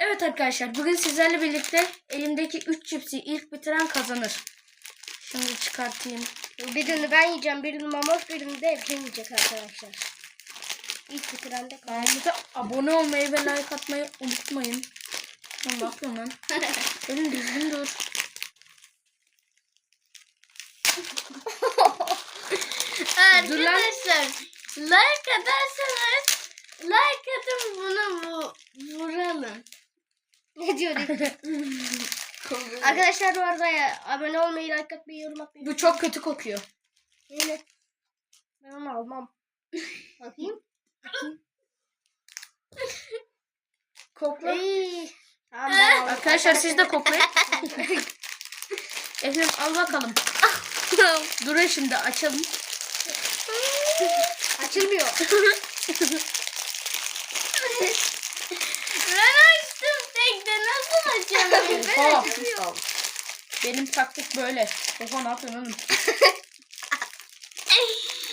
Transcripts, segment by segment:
Evet arkadaşlar bugün sizlerle birlikte elimdeki 3 cipsi ilk bitiren kazanır. Şimdi çıkartayım. Birini ben yiyeceğim, birini Mamoş, birini de Evcen yiyecek arkadaşlar. İlk bitiren de. Kanalımıza abone olmayı ve like atmayı unutmayın. Lan ne yapıyorsun lan? Benim düzgün dur. Dur lan. Arkadaşlar like atarsanız like atın bunu bu, vuralım. Ne diyor? Arkadaşlar bu arada ya, abone olmayı, like atmayı, yorum atmayı. Bu çok kötü kokuyor. Yine. Ben onu almam. Bakayım. Kokla. Ey. Tamam, ben aldım. Arkadaşlar siz de koklayın. Efendim al bakalım. Durun şimdi açalım. Açılmıyor. Açılmıyorum. Benim taktik böyle. Oha ne yapıyorsun oğlum?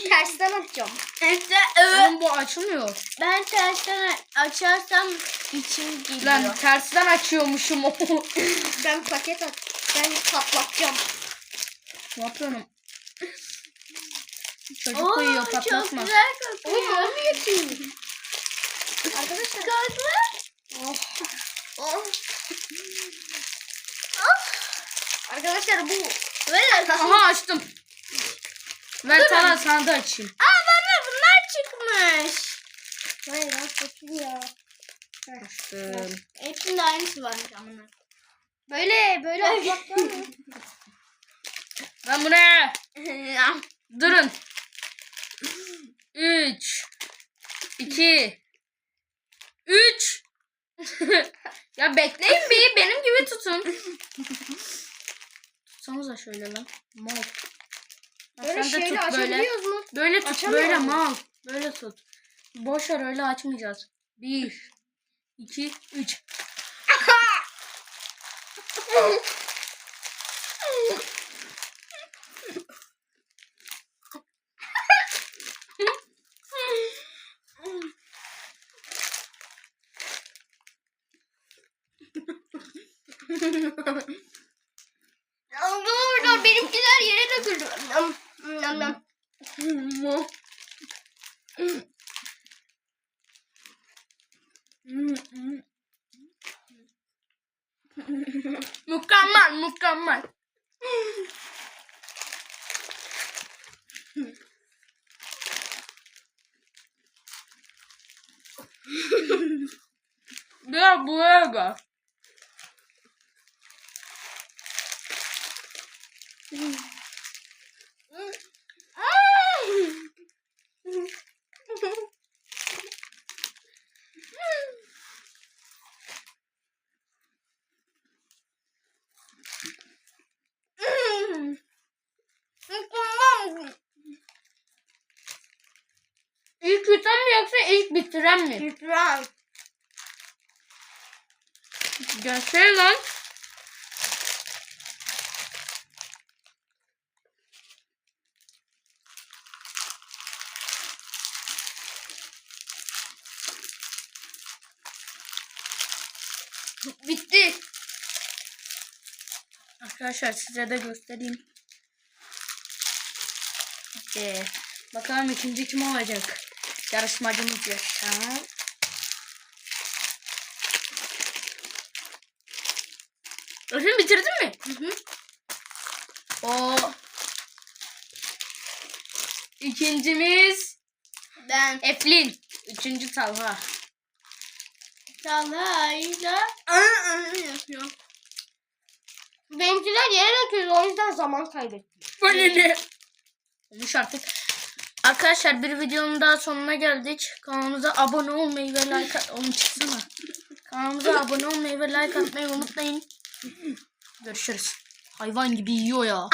Tersten açacağım. İşte evet. Oğlum bu açılmıyor. Ben tersten açarsam içim geliyor. Lan tersten açıyormuşum. Ben paket at. Ben patlatacağım. ne yapıyorum? Çocuk Oo, uyuyor çok patlatma. güzel Oğlum kokuyor. olmuyor ki. Arkadaşlar. Arkadaşlar bu Böyle. Aha açtım. Ver sana sana da açayım. Aa bana bunlar çıkmış. Hayır lan kötü ya. Açtım. Hepsinde aynısı var amına. Böyle böyle atmaktan mı? Lan bu ne? Durun. 3 2 3 Ya bekleyin bir benim gibi tutun. Tutsanıza şöyle lan. Mal. Böyle sen de şeyle tut böyle. açabiliyoruz mu? Böyle tut Açamıyor böyle mal. Böyle tut. Boş ver öyle açmayacağız. 1 2 3 Arkadaşlar benimkiler yere döküldü. Nam, nam, nam. Mükemmel mükemmel. Ya buraya gel. İlk yutan mı yoksa ilk bitiren mi? Lütfen. Gelsene lan. Bitti. Arkadaşlar size de göstereyim. İşte bakalım ikinci kim olacak? Yarışmacımız Yaşar. Öfün bitirdin mi? Hı hı. O İkincimiz Ben Eflin. Üçüncü Talha. Talha'yla yapıyorum. Benimkiler yere döküldü o yüzden zaman kaybettim. Böyle ne? Olmuş artık. Arkadaşlar bir videonun daha sonuna geldik. Kanalımıza abone olmayı ve like at... Oğlum çıksana. Kanalımıza abone olmayı ve like atmayı unutmayın. Görüşürüz. Hayvan gibi yiyor ya.